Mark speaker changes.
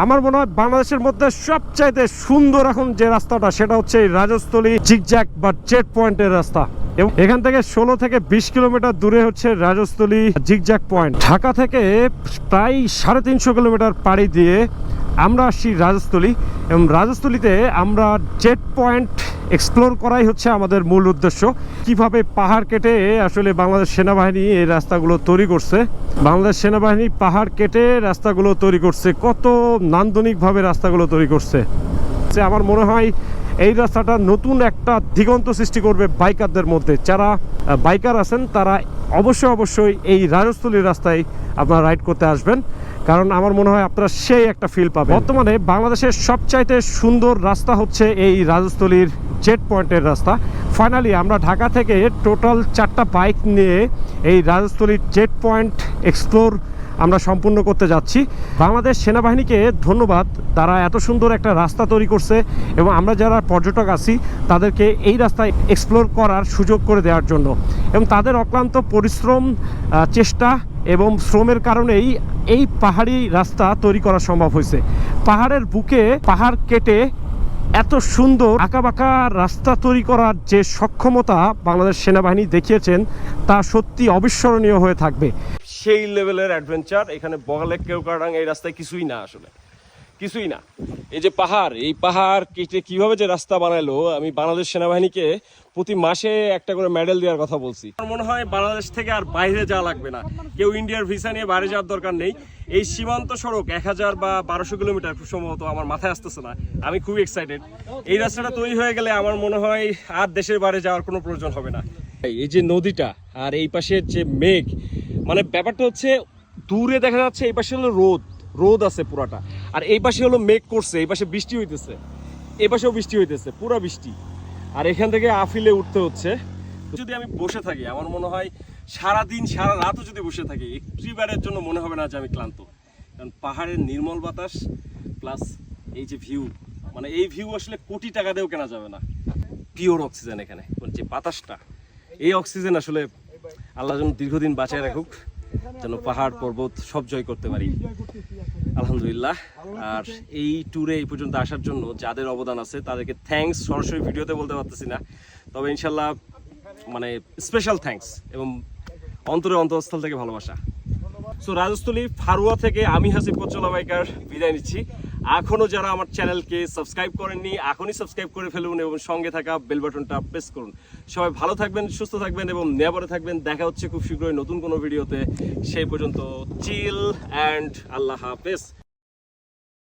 Speaker 1: আমার মনে হয় বাংলাদেশের মধ্যে সবচাইতে সুন্দর এখন যে রাস্তাটা, সেটা হচ্ছে এই রাজস্থলী জিগজ্যাক বা চেক পয়েন্টের রাস্তা। এবং এখান থেকে ষোলো থেকে বিশ কিলোমিটার দূরে হচ্ছে রাজস্থলী জিগজ্যাক পয়েন্ট। ঢাকা থেকে প্রায় সাড়ে তিনশো কিলোমিটার পাড়ি দিয়ে আমরা আসছি রাজস্থলী। এবং রাজস্থলীতে আমরা জেট পয়েন্ট এক্সপ্লোর করাই হচ্ছে আমাদের মূল উদ্দেশ্য। কীভাবে পাহাড় কেটে আসলে বাংলাদেশ সেনাবাহিনী এই রাস্তাগুলো তৈরি করছে? বাংলাদেশ সেনাবাহিনী পাহাড় কেটে রাস্তাগুলো তৈরি করছে। কত নান্দনিকভাবে রাস্তাগুলো তৈরি করছে। আমার মনে হয় এই রাস্তাটা নতুন একটা দিগন্ত সৃষ্টি করবে বাইকারদের মধ্যে। যারা বাইকার আছেন, তারা অবশ্যই অবশ্যই এই রাজস্থলীর রাস্তায় আপনারা রাইড করতে আসবেন। কারণ আমার মনে হয় আপনারা সেই একটা ফিল পাবেন। বর্তমানে বাংলাদেশের সবচাইতে সুন্দর রাস্তা হচ্ছে এই রাজস্থলীর জেট পয়েন্টের রাস্তা। ফাইনালি আমরা ঢাকা থেকে টোটাল চারটা বাইক নিয়ে এই রাজস্থলীর জেট পয়েন্ট এক্সপ্লোর আমরা সম্পূর্ণ করতে যাচ্ছি। বাংলাদেশ সেনাবাহিনীকে ধন্যবাদ, তারা এত সুন্দর একটা রাস্তা তৈরি করছে এবং আমরা যারা পর্যটক আছি, তাদেরকে এই রাস্তায় এক্সপ্লোর করার সুযোগ করে দেওয়ার জন্য। এবং তাদের অক্লান্ত পরিশ্রম চেষ্টা এবং শ্রমের কারণেই এই পাহাড়ি রাস্তা তৈরি করা সম্ভব হয়েছে। পাহাড়ের বুকে পাহাড় কেটে এত সুন্দর আঁকাবাঁকা রাস্তা তৈরি করার যে সক্ষমতা বাংলাদেশ সেনাবাহিনী দেখিয়েছেন, তা সত্যি অবিস্মরণীয় হয়ে থাকবে।
Speaker 2: সেই লেভেলের অ্যাডভেঞ্চার এখানে বগালে কেউ কাটাং এই রাস্তায় কিছুই না আসলে। কিছুই না। এই যে পাহাড়, এই পাহাড় কেটে কীভাবে যে রাস্তা বানালো আমি বাংলাদেশ সেনাবাহিনীকে প্রতি মাসে একটা করে মেডেল দেওয়ার কথা বলছি। আমার মনে হয় বাংলাদেশ থেকে আর বাইরে যাওয়া লাগবে না। কেউ ইন্ডিয়ার ভিসা নিয়ে বাইরে যাওয়ার দরকার নেই। এই সীমান্ত সড়ক এক হাজার বা বারোশো কিলোমিটার খুব সম্ভবত আমার মাথায় আসতেছে না। আমি খুব এক্সাইটেড এই রাস্তাটা তৈরি হয়ে গেলে আমার মনে হয় আর দেশের বাইরে যাওয়ার কোনো প্রয়োজন হবে না। এই যে নদীটা আর এই পাশের যে মেঘ মানে ব্যাপারটা হচ্ছে দূরে দেখা যাচ্ছে এই পাশে হলো রোদ। রোদ আছে পুরাটা। আর এই পাশে হলো মেঘ করছে, এই পাশে বৃষ্টি হইতেছে। এই পাশেও বৃষ্টি হইতেছে, পুরো বৃষ্টি। আর এখান থেকে আফিলে উঠতে হচ্ছে। যদি আমি বসে থাকি, আমার মনে হয় সারা দিন সারা রাতও যদি বসে থাকি একটিবারের জন্য মনে হবে না যে আমি ক্লান্ত। কারণ পাহাড়ের নির্মল বাতাস প্লাস এই যে ভিউ মানে এই ভিউ আসলে কোটি টাকা দিয়েও কেনা যাবে না। পিওর অক্সিজেন এখানে মানে যে বাতাসটা, এই অক্সিজেন আসলে আল্লাহ যেন দীর্ঘদিন বাঁচায় রাখুক। যেন পাহাড় পর্বত সব জয় করতে পারি। আলহামদুলিল্লাহ। আর এই ট্যুরে এই পর্যন্ত আসার জন্য যাদের অবদান আছে, তাদেরকে থ্যাংকস সরাসরি ভিডিওতে বলতে পারতেছি না। তবে ইনশাল্লাহ মানে স্পেশাল থ্যাংকস এবং অন্তরে অন্তঃস্থল থেকে ভালোবাসা। সো রাজস্থলী ফারুয়া থেকে আমি হাসিব কোচলা বাইকার বিদায় নিচ্ছি। এখনও যারা আমার চ্যানেলকে সাবস্ক্রাইব করেননি, এখনই সাবস্ক্রাইব করে ফেলুন এবং সঙ্গে থাকা বেল বাটনটা প্রেস করুন। সবাই ভালো থাকবেন, সুস্থ থাকবেন এবং নেবারে থাকবেন। দেখা হচ্ছে খুব শীঘ্রই নতুন কোনো ভিডিওতে। সেই পর্যন্ত চিল অ্যান্ড আল্লাহ হাফেজ।